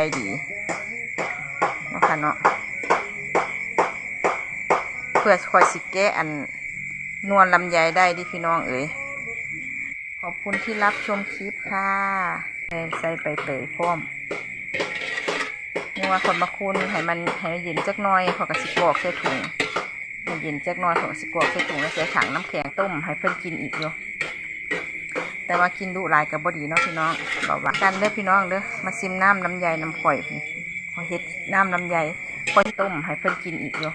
ใจดีเนาะค่ะเนาะเพื่อคอยสิแก้อันนวลลำไยได้ดิพี่น้องเอ๋ยขอบคุณที่รับชมคลิปค่ะใส่ไปเตยพร้อมนัวคนมาคุณให้มันให้มันเย็นจักหน่อยขอกระสิกอกใส่ถุงให้เย็นจักหน่อยขอกระสิกอกใส่ถุงแล้วใส่ถังน้ำแข็งต้มให้เพิ่นกินอีกอยู่ แต่ว่ากินดุหลายกับบดีเนาะพี่น้องบอกว่ากันเด้อพี่น้องเด้อมาซิมน้ำลำไยน้ำข่อยพี่ขอเฮ็ดน้ำลำไยข่อยต้มให้เพิ่นกินอีกอยู่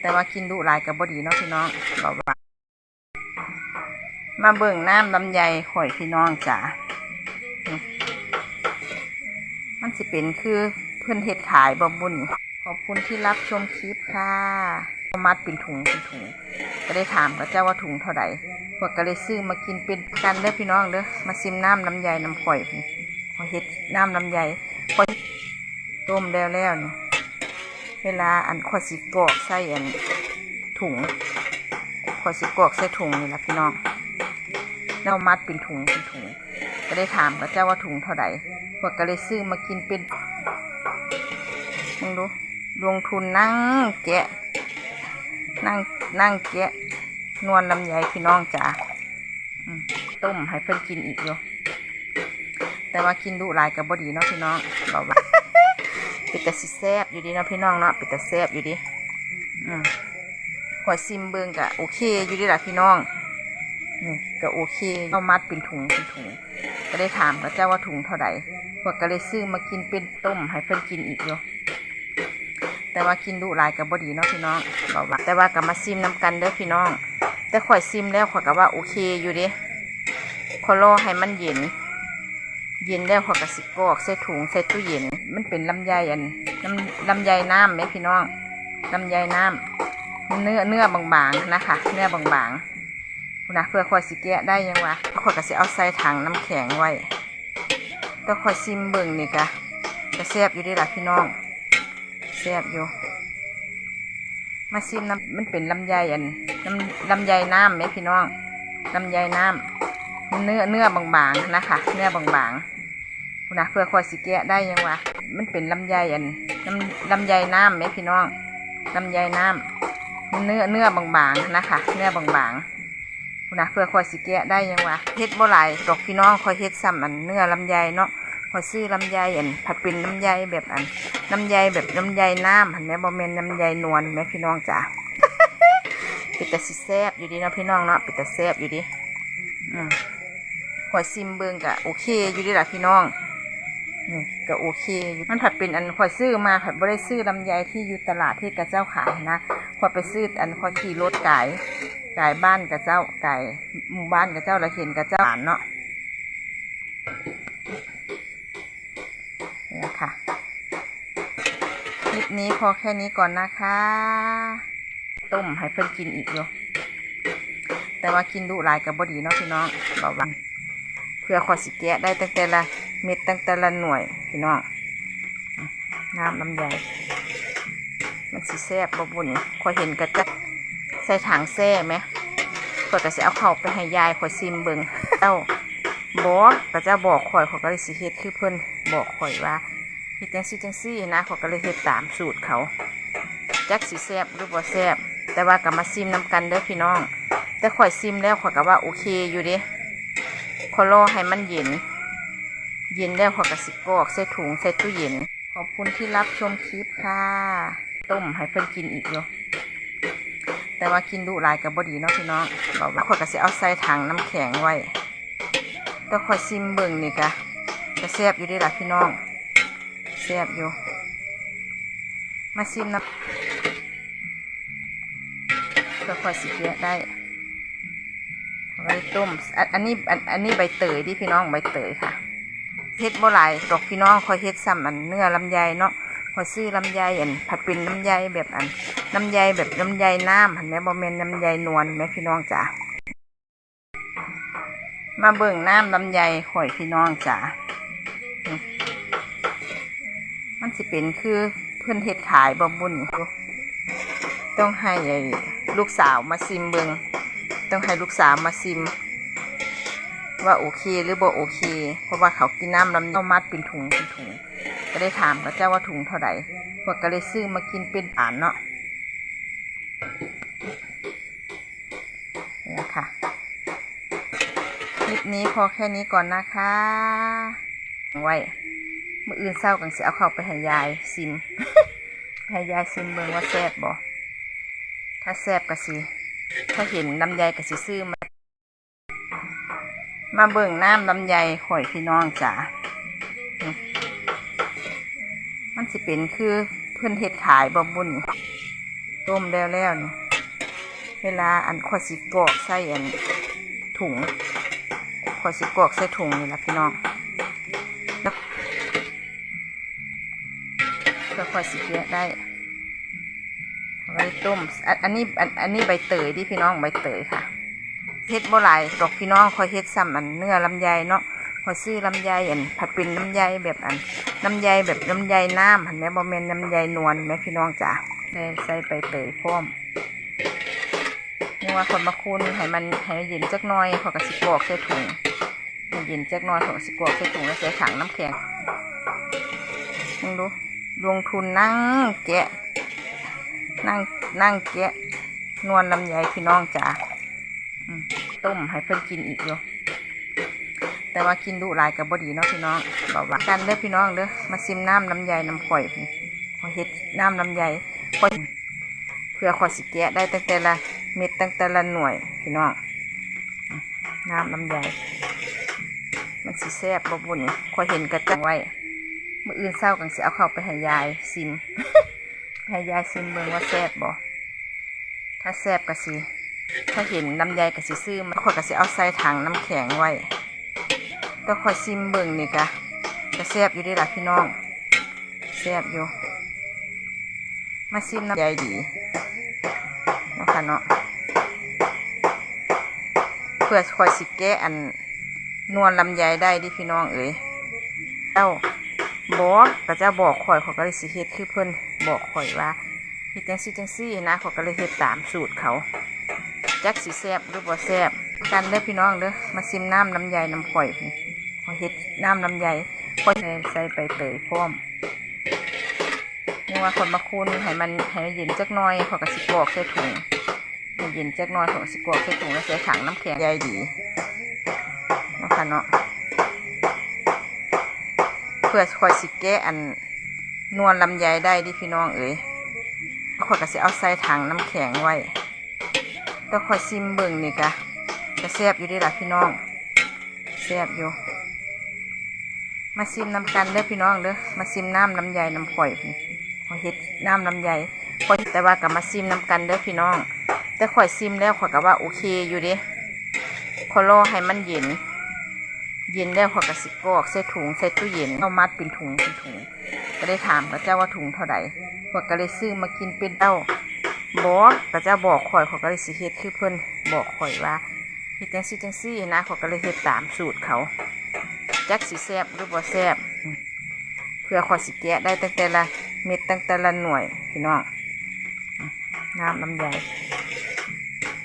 แต่ว่ากินดุหลายกับบดีเนาะพี่น้องบอกว่ามาเบิ่งน้ำลำไยข่อยพี่น้องจ๋ามันสิเป็นคือเพื่อนเฮ็ดขายบ่บุญขอบคุณที่รับชมคลิปค่ะเอามัดเป็นถุงเป็นถุงก็ได้ถามกับเจ้าว่าถุงเท่าไหร่ วกก็เลยซื้อมากินเป็นกันเด้อพี่น้องเด้อมาซิมน้ำลำไยน้ำข่อยพี่ขอเฮ็ดน้ำลำไยข่อยต้มแล้วแล้วนี่เวลาอันข่อยสิกอกใส่อันถุงข่อยสิกอกใส่ถุงนี่ละพี่น้องแล้วมัดเป็นถุงเป็นถุง ก็ได้ถามกับเจ้าว่าถุงเท่าไหร่พวกก็เลยซื้อมากินเป็นมึงดูลงทุนนั่งแกะ นั่งนั่งแกะ นวลลำไยพี่น้องจ๋าต้มให้เพิ่นกินอีกอยู่แต่ว่ากินดุหลายกับบดีเนาะพี่น้องบอกว่าปิดแต่สิแซบอยู่ดีเนาะพี่น้องเนาะปิดแต่แซบอยู่ดีอืมขอซิมเบิงกะโอเค อยู่ดีล่ะพี่น้องนี่ก็โอเคเอามัดเป็นถุงเป็นถุง ก็ได้ถามกับเจ้าว่าถุงเท่าไหร่พวกก็เลยซื้อมากินเป็นต้มให้เพิ่นกินอีกอยู่แต่ว่ากินดุหลายกับบดีเนาะพี่น้องบอกว่าแต่ว่ากับมาซิมน้ำกันเด้อพี่น้อง แต่ข่อยซิมแล้วข่อยก็ว่าโอเคอยู่เด้ขอรอให้มันเย็น เย็นแล้วข่อยก็สิกอกใส่ถุงใส่ตู้เย็น มันเป็นลำไยอันลำลำไยน้ำไหมพี่น้องลำไยน้ำเนื้อเนื้อบางๆนะคะ เนื้อบางๆนะเพื่อข่อยสิแกะได้ยังวะข่อยก็สิเอาใส่ถังน้ำแข็งไว้แต่ข่อยซิมเบิ่งนี่กะจะแซ่บอยู่ดีล่ะพี่น้องแซ่บอยู่ มาซิมน้ำมันเป็นลำไยอันลำลำไยน้ำไหมพี่น้องลำไยน้ำเนื้อเนื้อบางๆนะคะ เนื้อบางๆพูนะเพื่อคอยสิแกะได้ยังวะมันเป็นลำไยอันลำลำไยน้ำไหมพี่น้องลำไยน้ำเนื้อเนื้อบางๆนะคะ เนื้อบางๆพูนะเพื่อคอยสิแกะได้ยังวะเฮ็ดบ่หลายดอกพี่น้องคอยเฮ็ดซ้ำอันเนื้อลำไยเนาะ คอซื้อลำไยอันผัดเป็นลำไยแบบอันลำไยแบบลำไยน้ำเห็นไหมบอมเมนลำไยนวลแม่พี่น้องจ๋าปิดแต่สิแซบอยู่ดีเนาะพี่น้องเนาะปิดแต่แซบอยู่ดีอืมหอซิมเบิงกะโอเคอยู่ดีละพี่น้องนี่ก็โอเคอยู่มันผัดเป็นอันขอยซื้อมาผัดบ่ได้ซื้อลำไยที่อยู่ตลาดที่กระเจ้าขายนะขอยไปซื้ออันขอยขี่รถไก่ไก่บ้านกระเจ้าไก่หมู่บ้านกระเจ้าเราเห็นกระเจ้าหานเนาะเนี่ยค่ะ คลิป นี้พอแค่นี้ก่อนนะคะ ต้มให้เพิ่นกินอีกอยู่แต่ว่ากินดุหลายกับบดีเนาะพี่น้องบอกว่าเพื่อขอสิแกะได้ตั้งแต่ละเม็ดตั้งแต่ละหน่วยพี่น้องน้ำลำไยมันสิแซ่บบ่บุญขอยเห็นกระจะใส่ถังแซ่ไหมขอยก็จะเอาเข้าไปให้ยายขอยซิมเบิงเจ้าบอกกระจ้าบอกข่อยขอยก็เลยสิเฮ็ดคือเพิ่นบอกข่อยว่า เฮ็ดจังซี่จังซี่นะเขาก็เลยเฮ็ดตามสูตรเขาจักสิแซบหรือบ่แซบแต่ว่าก็มาซิมน้ำกันเด้อพี่น้อง แต่ข่อยซิมแล้วข่อยก็ว่าโอเคอยู่เด้ขอรอให้มันเย็น เย็นแล้วข่อยก็สิกอกใส่ถุงใส่ตู้เย็น ขอบคุณที่รับชมคลิปค่ะ ต้มให้เพิ่นกินอีกอยู่แต่ว่ากินดุลายกับบดีเนาะพี่น้องบอกว่าข่อยก็สิเอาใส่ถังน้ำแข็งไว้แต่ข่อยซิมเบิ่งนี่กะจะแซบอยู่ด้ล่ะพี่น้อง แซ่บอยู่ มาซิมนะก็ค่อยสิเกะได้เอาไว้ต้มอันนี้อันนี้ใบเตยที่พี่น้องใบเตยค่ะเฮ็ดบ่หลายดอกพี่น้องคอยเฮ็ดซ้ำอันเนื้อลำไยเนาะคอยซื้อลำไยอันผัดเป็นลำไยแบบอันลำไยแบบลำไยน้ำเห็นไหมบ่แม่นลำไยนวลแม่พี่น้องจ๋ามาเบิ่งน้ำลำไยข่อยพี่น้องจ๋า มันสิเป็นคือเพื่อนเฮ็ดขายบ่บุญต้องให้ลูกสาวมาซิมเบิงต้องให้ลูกสาวมาซิม ว่าโอเคหรือบ่โอเค เพราะว่าเขากินน้ำลำเอามัดเป็นถุงเป็นถุง ก็ได้ถามกับเจ้าว่าถุงเท่าไหร่พวกก็เลยซื้อมากินเป็นอ่านเนาะนี่ค่ะคลิปนี้พอแค่นี้ก่อนนะคะ ไว้ มื่ออื่นเศร้ากันเสียเอาเข้าไปให้ยายซิม ให้ยายซิมเบิ่งว่าแซ่บบ่ถ้าแซ่บก็สิถ้าเห็นลำไยก็สิซื้อมามาเบิ่งน้ำลำไยข่อยพี่น้องจ๋ามันสิเป็นคือเพื่อนเฮ็ดขายบ่บุญต้มแล้วแล้วนี่เวลาอันข่อยสิกรอกใส่อันถุงข่อยสิกรอกใส่ถุงนี่ละพี่น้อง ก็ข่อยสิแกะได้ไว้ต้มอันนี้อันนี้ใบเตยที่พี่น้องใบเตยค่ะเฮ็ดบ่หลายดอกพี่น้องคอยเฮ็ดซ้ำอันเนื้อลำไยเนาะคอยซื้อลำไยอันผัดเป็นลำไยแบบอันลำไยแบบลำไยน้ำหันแม่บ่แม่นลำไยนวลแม่พี่น้องจ๋าใส่ใส่ไปเตยพร้อมนี่ว่าคนมาคุณให้มันให้เย็นจักหน่อยพอกระสิกรอกใส่ถุงให้เย็นจักหน่อยพอกระสิกรอกใส่ถุงแล้วใส่ถังน้ำแข็งมึงดู ลงทุนนั่งแกะ นั่งนั่งแกะ นวลลำไยพี่น้องจ๋าต้มให้เพิ่นกินอีกอยู่แต่ว่ากินดุหลายกับบดีเนาะพี่น้องบอกว่ากันเด้อพี่น้องเด้อมาซิมน้ำลำไยน้ำข่อยพี่ขอเฮ็ดน้ำลำไยข่อยเพื่อขอสิแกะได้ตั้งแต่ละเม็ดตั้งแต่ละหน่วยพี่น้องน้ำลำไยมันสิแซ่บบ่บุญนี่ขอเห็นกระจังไว้ มื่ออื่นเศร้ากันสิเอาเข้าไปให้ยายซิมให้ยายซิมเบิ่งว่าแซ่บบ่ถ้าแซ่บก็สิถ้าเห็นลำไยกับสิซื้อมาข่อยก็สิเอาใส่ถังน้ำแข็งไว้แต่ข่อยซิมเบิ่งนี่กะจะแซ่บอยู่เดีล่ะพี่น้องแซ่บอยู่ มาซิมน้ำใยดีเนาะค่ะเนาะเพื่อข่อยสิแก้อันนวลลำไยได้ดิพี่น้องเอ๋ยเจ้า บอกก็จะบอกข่อยขอยก็เลยสิเฮ็ดคือเพิ่นบอกข่อยว่าเฮ็ดจังซี่จังซี่นะขอยก็เลยเฮ็ดตามสูตรเขาจักสีแซบหรือบ่แซบกันเด้อพี่น้องเด้อมาซิมน้ำลำไยน้ำข่อยขอเฮ็ดน้ำลำไยข่อยใส่ใส่ไปเตยพร้อมนี่ว่าคนมาคุณให้มันให้มันเย็นจักหน่อยขอยกระสิกรอกใส่ถุงให้เย็นจักหน่อยขอยกระสิกรอกใส่ถุงแล้วใส่ถังน้ำแข็งใยดีเนาะค่ะเนาะ พื่อคอยสิแก้อันนวลลำไยได้ดิพี่น้องเอ๋ยขอยกระสิเอาใส่ถังน้ำแข็งไว้ก็คอยซิมเบิ่งนี่กะจะแซ่บอยู่ดีล่ะพี่น้องแซ่บอยู่ มาซิมน้ำกันเด้อพี่น้องเด้อมาซิมน้ำลำไยน้ำข่อยพี่ขอยเฮ็ดน้ำลำไยข่อยแต่ว่ากับมาซิมน้ำกันเด้อพี่น้อง แต่ข่อยซิมแล้วข่อยก็ว่าโอเคอยู่ด้ขอรอให้มันเย็น เย็นแล้วข่อยก็สิกอกใส่ถุงใส่ตู้เย็นเอามัดเป็นถุงเป็นถุง ก็ได้ถามกับเจ้าว่าถุงเท่าไหร่ข่อยก็เลยซื้อมากินเป็นเต้าบอกก็จะบอกข่อยข่อยก็เลยสิเฮ็ดคือเพิ่นบอกข่อยว่าเฮ็ดจังซี่จังซี่นะข่อยก็เลยเฮ็ดตามสูตรเขาจักสิแซ่บหรือบ่แซ่บเพื่อข่อยสิแกะได้ตั้งแต่ละเม็ดตั้งแต่ละหน่วยพี่น้องน้ำลำไย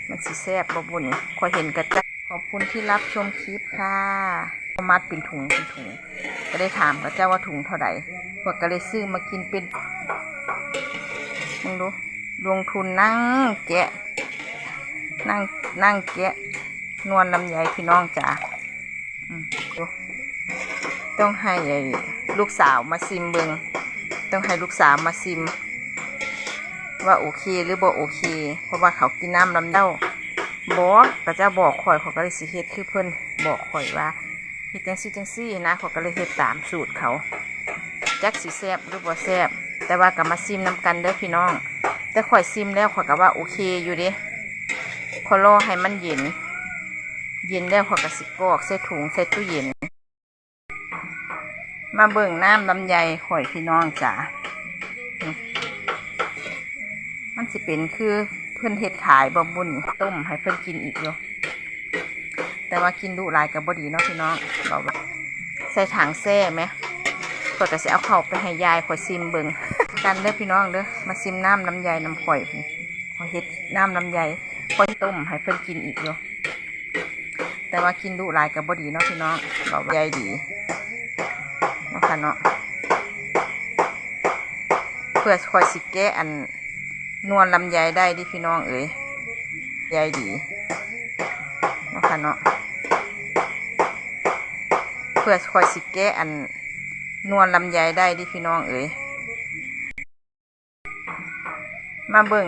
มันสิแซ่บบ่บุญนี่ข่อยเห็นกระจักขอบคุณที่รับชมคลิปค่ะ มัดเป็นถุงเป็นถุง ก็ได้ถามกับเจ้าว่าถุงเท่าไหร่ข่อยก็เลยซื้อมากินเป็นมึงดูลงทุนนั่งแกะ นั่งนั่งแกะ นวลลำไยพี่น้องจ๋าดูต้องให้ลูกสาวมาซิมเบิงต้องให้ลูกสาวมาซิม ว่าโอเคหรือบ่โอเค เพราะว่าเขากินน้ำลำเต้าบอกก็จะบอกข่อยเขาก็เลยสิเฮ็ดคือเพิ่นบอกข่อยว่า เฮ็ดจังซี่จังซี่นะเขาก็เลยเฮ็ดตามสูตรเขาจักสีแซบหรือบ่แซบแต่ว่ากับมาซิมน้ำกันเด้อพี่น้อง แต่ข่อยซิมแล้วข่อยก็ว่าโอเคอยู่เด้ขอรอให้มันเย็น เย็นแล้วข่อยก็สิกอกใส่ถุงใส่ตู้เย็น มาเบิ่งน้ำลำไยข่อยพี่น้องจ๋ามันสิเป็นคือเพื่อนเฮ็ดขายบ่บุญต้มให้เพื่อนกินอีกอยู่ แต่ว่ากินดุหลายกับบดีเนาะพี่น้องเราใส่ถังแซ่ไหมข่อยก็จะเอาเข่าไปให้ยายข่อยซิมเบิงกันเด้อพี่น้องเด้อมาซิมน้ำลำไยน้ำข่อยข่อยเฮ็ดน้ำลำไยข่อยต้มให้เพื่อนกินอีกเยู่แต่ว่ากินดุหลายกับบดีเนาะพี่น้องเราใยดีเนาะค่ะเนาะเพื่อคอยสิกแกอันนวลลำไยได้ดิพี่น้องเอ๋ยใยดี เนาะเพื่อคอยสิแก้อันนวลลำไยได้ดิพี่น้องเอ๋ยมาเบิ่ง